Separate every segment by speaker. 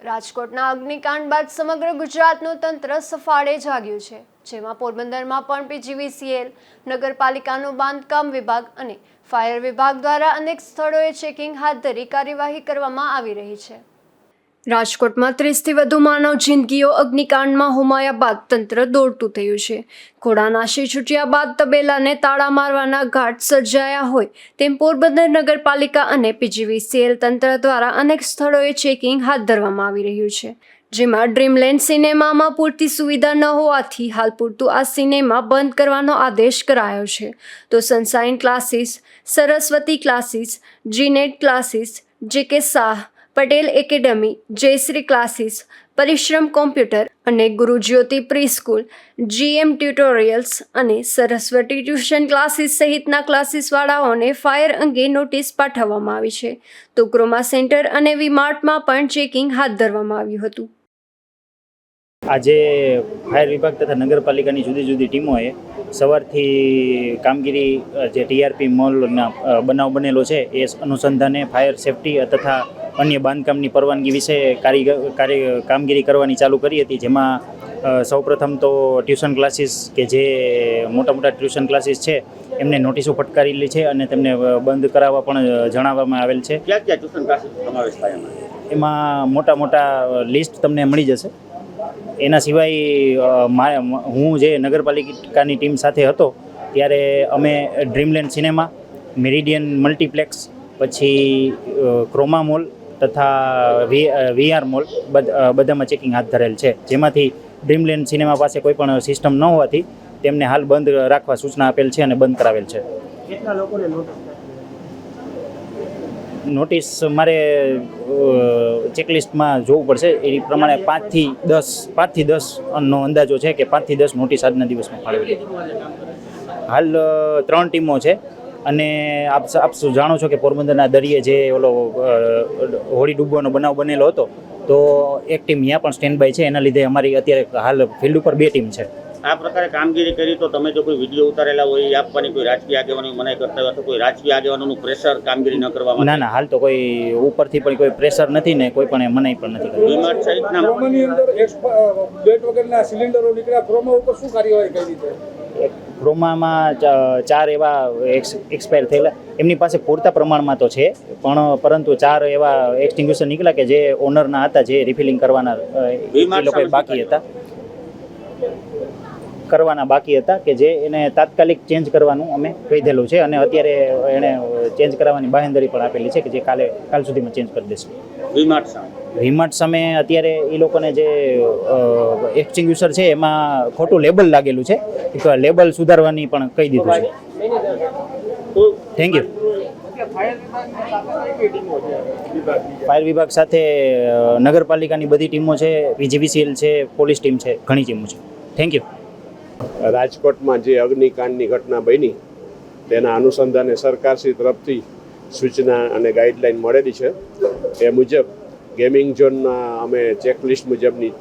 Speaker 1: રાજકોટના અગ્નિકાંડ બાદ સમગ્ર ગુજરાતનું તંત્ર સફાળે જાગ્યું છે, જેમાં પોરબંદરમાં પણ પીજીવીસીએલ, નગરપાલિકાનું બાંધકામ વિભાગ અને ફાયર વિભાગ દ્વારા અનેક સ્થળોએ ચેકિંગ હાથ ધરી કાર્યવાહી કરવામાં આવી રહી છે. રાજકોટમાં ત્રીસથી વધુ માનવ જિંદગીઓ અગ્નિકાંડમાં હોમાયા બાદ તંત્ર દોડતું થયું છે. ઘોડાનાશી છૂટ્યા બાદ તબેલાને તાળા મારવાના ઘાટ સર્જાયા હોય તેમ પોરબંદર નગરપાલિકા અને પીજીવીસીએલ તંત્ર દ્વારા અનેક સ્થળોએ ચેકિંગ હાથ ધરવામાં આવી રહ્યું છે. જેમાં ડ્રીમલેન્ડ સિનેમામાં પૂરતી સુવિધા ન હોવાથી હાલ પૂરતું આ સિનેમા બંધ કરવાનો આદેશ કરાયો છે. તો સનસાઇન ક્લાસીસ, સરસ્વતી ક્લાસીસ જીનેટ ક્લાસીસ, જે કે Shah Patel academy, Jayshree classes, Parishram computer અને Gurujyoti pre school GM tutorials અને સરસ્વતી ટ્યુશન ક્લાસીસ સહિતના ક્લાસીસવાળાઓને ફાયર અંગે નોટિસ પાઠવવામાં આવી છે. તો ક્રોમા સેન્ટર અને વીમાર્ટમાં પણ ચેકિંગ હાથ ધરવામાં આવ્યું હતું.
Speaker 2: આજે ફાયર વિભાગ તથા નગરપાલિકાની જુદી જુદી ટીમોએ સવારથી કામગીરી જે ટીઆરપી મોલના બનાવ બનેલો છે, એ અનુસંધાને ફાયર સેફટી તથા અન્ય બાંધકામની પરવાનગી વિશે કાર્ય કામગીરી કરવાની ચાલુ કરી હતી જેમાં સૌપ્રથમ તો ટ્યુશન ક્લાસીસ કે જે મોટા મોટા ટ્યુશન ક્લાસીસ છે એમને નોટિસો ફટકારેલી છે અને તેમને બંધ કરાવવા પણ જણાવવામાં આવેલ છે.
Speaker 3: ક્યાં ક્યાં ટ્યુશન ક્લાસીસ સમાવેશ થાય એમાં
Speaker 2: મોટા મોટા લિસ્ટ તમને મળી જશે. એના સિવાય હું જે નગરપાલિકાની ટીમ સાથે હતો ત્યારે અમે ડ્રીમલેન્ડ સિનેમા મેરિડિયન મલ્ટીપ્લેક્સ પછી ક્રોમા મોલ તથા વીઆર મોલ બધ- બધામાં ચેકિંગ હાથ ધરેલ છે. જેમાંથી ડ્રીમલેન્ડ સિનેમા પાસે કોઈ પણ સિસ્ટમ ન હોવાથી તેમને હાલ બંધ રાખવા સૂચના આપેલ છે અને બંધ કરાવેલ છે.
Speaker 3: કેટલા લોકોને નોટિસ
Speaker 2: મારે ચેકલિસ્ટમાં જોવું પડશે. એ પ્રમાણે પાંચથી દસ પાંચથી દસ નો અંદાજો છે કે પાંચથી દસ નોટિસ આજના દિવસમાં ફાળવેલી હાલ ત્રણ ટીમો છે. અને આપ આપ શું જાણો છો કે પોરબંદરના દરિયે જે ઓલો હોળી ડૂબવાનો બનાવ બનેલો હતો તો એક ટીમ ત્યાં પણ સ્ટેન્ડ બાય છે. એના લીધે અમારી અત્યારે હાલ ફિલ્ડ ઉપર બે ટીમ છે.
Speaker 3: આ પ્રકારે કામગીરી કરી તો તમે જો કોઈ વીડિયો ઉતારેલા હોય એ આપવાની કોઈ રાજકીય આગેવાની મનાઈ કરતા હોય તો કોઈ રાજકીય આગેવાનોનું પ્રેશર કામગીરી ન કરવા
Speaker 2: ના ના હાલ તો કોઈ ઉપરથી પણ કોઈ પ્રેશર નથી ને કોઈ પણ એ મનાઈ પણ નથી કરતી.
Speaker 3: વીમાર્ટ સહિતના
Speaker 4: અંદર વગરના સિલિન્ડરો નીકળ્યા. ક્રોમો ઉપર શું કાર્યવાહી કરી છે?
Speaker 2: ક્રોમામાં ચાર એવા એક્સ- એક્સપાયર થયેલા. એમની પાસે પૂરતા પ્રમાણમાં તો છે પણ પરંતુ ચાર એવા એક્સટિંગ્યુશર નીકળ્યા કે જે ઓનરના હતા જે રિફિલિંગ કરવાના લોકો એ બાકી હતા. કરવાના બાકી હતા કે જે એને તાત્કાલિક ચેન્જ કરવાનું અમે કહી દેલું છે અને અત્યારે એણે ચેન્જ કરાવવાની બાહેંધરી પણ આપેલી છે કે જે કાલે કાલ સુધીમાં ચેન્જ કરી દેશું.
Speaker 3: વીમાર્ટ સામે.
Speaker 2: વીમાર્ટ સામે અત્યારે એ લોકોને જે એક્સટિંગ્યુશર છે એમાં ખોટું લેબલ લાગેલું છે. તો લેબલ સુધારવાની પણ કહી દીધું છે. થેન્ક યુ ફાયર વિભાગ સાથે નગરપાલિકાની બધી ટીમો છે વીજીવીસીએલ છે, પોલીસ ટીમ છે, ઘણી ટીમો છે. થેન્ક યુ
Speaker 5: રાજકોટમાં જે અગ્નિકાંડની ઘટના બની, તેના અનુસંધાને સરકારશ્રી તરફથી સૂચના અને ગાઈડલાઈન મળેલી છે. એ મુજબ, ગેમિંગ ઝોનના અમે ચેકલિસ્ટ મુજબની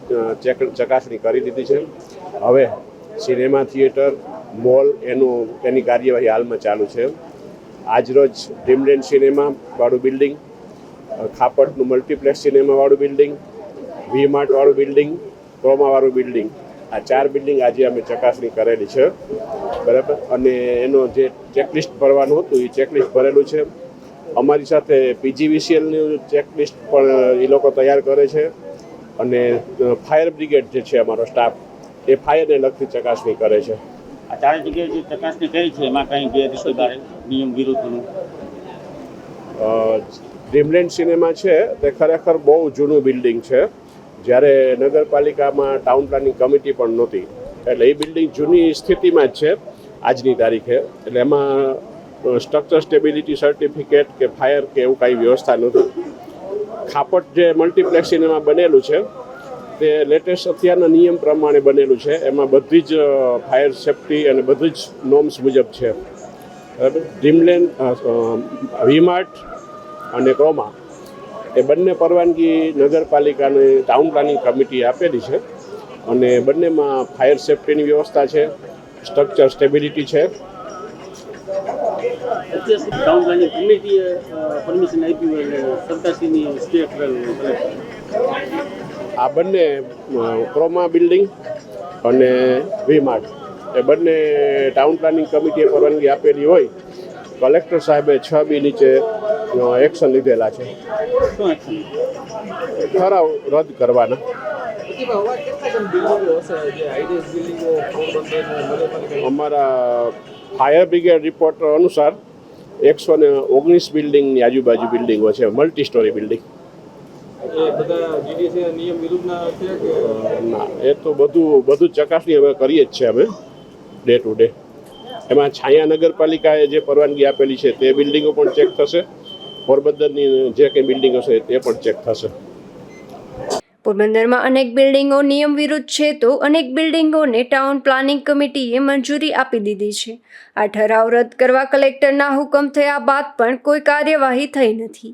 Speaker 5: ચેક, ચકાસણી કરી દીધી છે. હવે સિનેમા થિયેટર, મોલ એનું એની કાર્યવાહી હાલમાં ચાલુ છે. આજરોજ ડ્રીમલેન્ડ સિનેમાવાળું બિલ્ડિંગ ખાપટનું મલ્ટીપ્લેક્સ સિનેમાવાળું બિલ્ડિંગ વી માર્ટ વાળું બિલ્ડિંગ ક્રોમાવાળું બિલ્ડિંગ. આ ચાર બિલ્ડિંગ આજે અમે ચકાસણી કરેલી છે. બરાબર? અને એનો જે ચેકલિસ્ટ ભરવાનું હતું, એ ચેકલિસ્ટ ભરેલું છે. અમારી સાથે પીજીવીસીએલનું ચેકલિસ્ટ પણ એ લોકો તૈયાર કરે છે. અને ફાયર બ્રિગેડ જે છે અમારો સ્ટાફ એ ફાયરને લગતી ચકાસણી કરે છે.
Speaker 3: આ ચાર જગ્યાએ જે ચકાસણી કરી છે એમાં કંઈ ગેરરીતિ બારે નિયમ વિરુદ્ધનું
Speaker 5: ડ્રીમલેન્ડ સિનેમા છે તે ખરેખર બહુ જૂનું બિલ્ડિંગ છે. જ્યારે નગરપાલિકામાં ટાઉન પ્લાનિંગ કમિટી પણ નહોતી. એટલે એ બિલ્ડિંગ જૂની સ્થિતિમાં જ છે આજની તારીખે. એટલે એમાં સ્ટ્રક્ચર સ્ટેબિલિટી સર્ટિફિકેટ કે ફાયર કે એવું કાંઈ વ્યવસ્થા નથી ખાપટ જે મલ્ટીપ્લેક્સ સિનેમા બનેલું છે તે લેટેસ્ટ અત્યારના નિયમ પ્રમાણે બનેલું છે. એમાં બધી જ ફાયર સેફટી અને બધી જ નોર્મ્સ મુજબ છે. બરાબર? ડ્રીમલેન્ડ વીમાર્ટ અને ક્રોમા એ બંને પરવાનગી નગરપાલિકાને ટાઉન પ્લાનિંગ કમિટી આપેલી છે અને બંનેમાં ફાયર સેફટીની વ્યવસ્થા છે સ્ટ્રક્ચર સ્ટેબિલિટી છે.
Speaker 3: પરમિશન આપી
Speaker 5: આ બંને ક્રોમા બિલ્ડિંગ અને વીમાર્ટ એ બંને ટાઉન પ્લાનિંગ કમિટીએ પરવાનગી આપેલી હોય કલેક્ટર સાહેબે છ બી નીચે એક્શન લીધેલા છે. ઠરાવ રદ કરવાના. અમારા ફાયર બ્રિગેડ રિપોર્ટ અનુસાર એકસો ને ઓગણીસ બિલ્ડિંગની આજુબાજુ બિલ્ડિંગો છે મલ્ટી સ્ટોરી બિલ્ડિંગ ના એ તો બધું બધું ચકાસણી અમે કરીએ જ છે અમે ડે ટુ ડે એમાં છાયા નગરપાલિકાએ જે પરવાનગી આપેલી છે તે બિલ્ડિંગો પણ ચેક થશે પોરબંદરની જે કંઈ બિલ્ડિંગો છે તે પણ ચેક થશે.
Speaker 1: પોરબંદરમાં અનેક બિલ્ડિંગો નિયમ વિરુદ્ધ છે તો અનેક બિલ્ડિંગોને ટાઉન પ્લાનિંગ કમિટીએ મંજૂરી આપી દીધી છે. આ ઠરાવ રદ કરવા કલેક્ટરના હુકમ થયા બાદ પણ કોઈ કાર્યવાહી થઈ નથી.